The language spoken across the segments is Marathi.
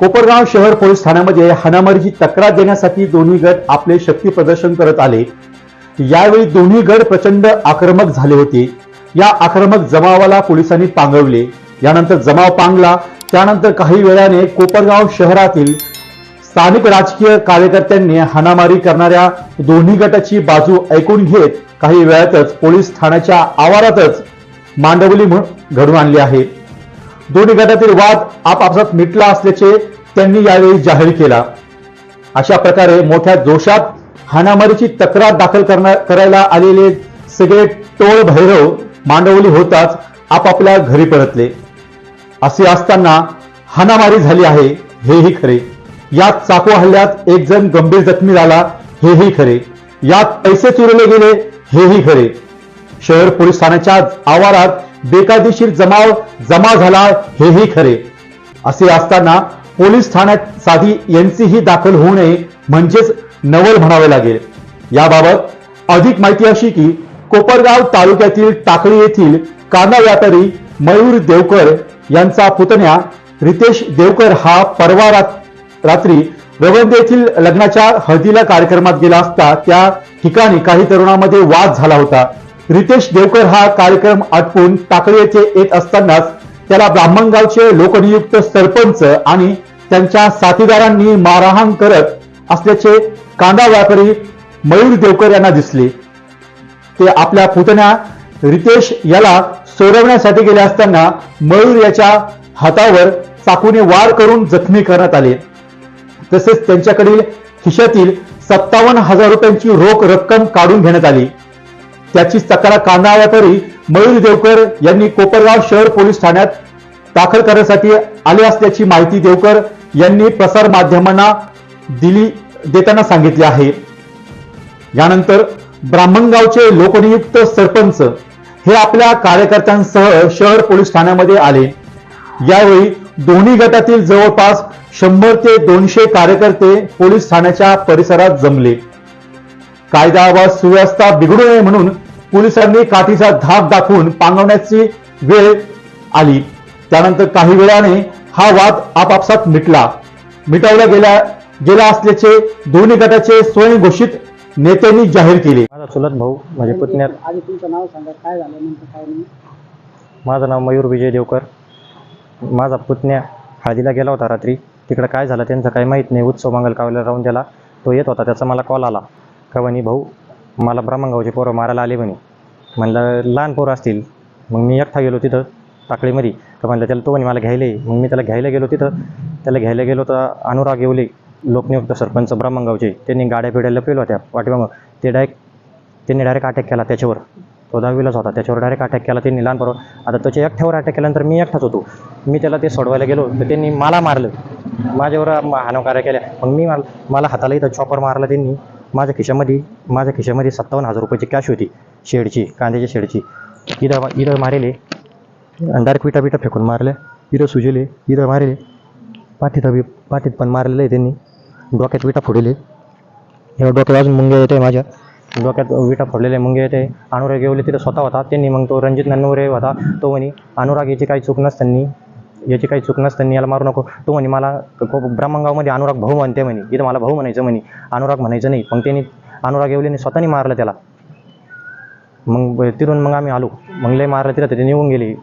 कोपरगाव शहर पोलीस ठाण्यामध्ये हाणामारीची तक्रार देण्यासाठी दोन्ही गट आपले शक्ती प्रदर्शन करत आले. यावेळी दोन्ही गट प्रचंड आक्रमक झाले होते. या आक्रमक जमावाला पोलिसांनी पांगवले. यानंतर जमाव पांगला. त्यानंतर काही वेळाने कोपरगाव शहरातील स्थानिक राजकीय कार्यकर्त्यांनी हाणामारी करणाऱ्या दोन्ही गटाची बाजू ऐकून घेत काही वेळातच पोलीस ठाण्याच्या आवारातच मांडवली म्हणून घडून आणली आहे. दोन्ही गटातील वाद आपापसात मिटला असल्याचे त्यांनी यावेळी जाहीर केला. अशा प्रकारे मोठ्या जोशात हाणामारीची तक्रार दाखल करायला आलेले सगळे टोळ भैरव मांडवली होताच आपापल्या घरी परतले. असे असताना हाणामारी झाली आहे हेही खरे. यात चाकू हल्ल्यात एक जण गंभीर जखमी झाला हेही खरे. यात पैसे चुरले गेले हेही खरे. शहर पोलीस ठाण्याच्या आवारात बेकायदेशीर जमाव जमा झाला हेही खरे. असे असताना पोलीस ठाण्यात साधी एनसीही दाखल होऊ नये म्हणजेच नवल म्हणावे लागेल. याबाबत अधिक माहिती अशी की कोपरगाव तालुक्यातील टाकळी येथील कांदा व्यापारी मयूर देवकर यांचा पुतण्या रितेश देवकर हा परवा रात्री रवंद येथील लग्नाच्या हळदीला कार्यक्रमात गेला असता त्या ठिकाणी काही तरुणामध्ये वाद झाला होता. रितेश देवकर हा कार्यक्रम आटपून टाकळी येथे येत असतानाच त्याला ब्राह्मणगावचे लोकनियुक्त सरपंच आणि त्यांच्या साथीदारांनी मारहाण करत असल्याचे कांदा व्यापारी मयूर देवकर यांना दिसले. ते आपल्या पुतण्या रितेश याला सोडवण्यासाठी गेले असताना मयूर याच्या हातावर चाकूने वार करून जखमी करण्यात आले. तसेच त्यांच्याकडील खिशातील सत्तावन्न हजार रुपयांची रोख रक्कम काढून घेण्यात आली. त्याची तक्रार कांदा तरी मयूर देवकर यांनी कोपरगाव शहर पोलीस ठाण्यात दाखल करण्यासाठी आले असल्याची माहिती देवकर यांनी प्रसार माध्यमांना दिली देताना सांगितले आहे. यानंतर ब्राह्मणगावचे लोकनियुक्त सरपंच हे आपल्या कार्यकर्त्यांसह शहर पोलीस ठाण्यामध्ये आले. यावेळी दोन्ही गटातील जवळपास शंभर ते दोनशे कार्यकर्ते पोलीस ठाण्याच्या परिसरात जमले. कायदा व सुव्यवस्था बिघडू नये म्हणून पोलिसांनी काठीचा धाक दाखवून पांगवण्याची वेळ आली. त्यानंतर काही वेळाने हा वाद आपापसात मिटला. मिटवला गेला गेला असल्याचे दोन्ही गटाचे स्वयंघोषित नेत्यांनी जाहीर केले. माझा चुलत भाऊ म्हणजे पुतण्यात आधी तुमचं नाव सांगा काय झालं नेमकं काय नाही? माझं नाव मयूर विजय देवकर. माझा पुतण्या हळदीला गेला होता रात्री. तिकडं काय झालं त्यांचं काही माहीत नाही. उत्सव मंगल कावला राहून त्याला तो येत होता त्याचा मला कॉल आला. का म्हणे भाऊ मला ब्रह्मगावचे पोरं मारायला आले म्हणे. म्हणलं लहान पोरं असतील. मग मी एकटा गेलो तिथं टाकळीमध्ये तर म्हणलं त्याला तो म्हणे मला घ्यायला ये. मग मी त्याला घ्यायला गेलो तिथं. त्याला घ्यायला गेलो तर अनुराग येवले लोकनियुक्त सरपंच ब्रह्मगावचे. त्यांनी गाड्या पिढ्या लपलेल्या होत्या पाठीमागं. ते डायरेक्ट त्यांनी डायरेक्ट अटॅक केला त्याच्यावर. तो दहावीलाच होता. त्याच्यावर डायरेक्ट अटॅक केला त्यांनी लहान पोरं. आता त्याच्या एकट्यावर अटॅक केल्यानंतर मी एकटाच होतो. मी त्याला ते सोडवायला गेलो. तर त्यांनी मला मारलं. माझ्यावर हानवकार्य केल्या. मग मी मला मला हाताला इथं चॉपर मारला त्यांनी. माझ्या खिशामध्ये माझ्या खिशामध्ये सत्तावन्न हजार रुपयाची कॅश होती शेडची कांद्याच्या शेडची. इथं इथं मारेले डायरेक्ट विटा बिटा फेकून मारल्या. इथं सुजले इथं मारेले. पाठीत बी पाठीत पण मारलेलं आहे त्यांनी. डोक्यात विटा फोडले ह्या डोक्यात अजून मुंग्या येते माझ्या. डोक्यात विटा फोडलेले मुंगे येते अनुराग येवले तिथं स्वतः होता. त्यांनी मग तो रणजित नन्नवरे होता. तो म्हणे अनुराग याची काही चूक नसताना याची काही चूक नसताना याला मारू नको. तो म्हणे मला को- ब्राह्मणगावमध्ये अनुराग भाऊ म्हणते म्हणे. इथं मला भाऊ म्हणायचं म्हणे. अनुराग म्हणायचं नाही. मग त्यांनी अनुराग येवलेने स्वतःनी मारलं त्याला. मग तिथून मग आम्ही आलो. मग लय मारलं तिला तिथे निघून गेले.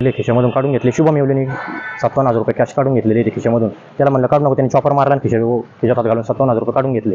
ले खिशामधून काढून घेतले. शुभम येवलेने सत्तावन्न हजार रुपये कॅश काढून घेतले ते खिशामधून. त्याला म्हणलं काढू नको त्यांनी चॉपर मारला आणि खिशा खिशात घालून सत्तावन्न हजार रुपये काढून घेतले.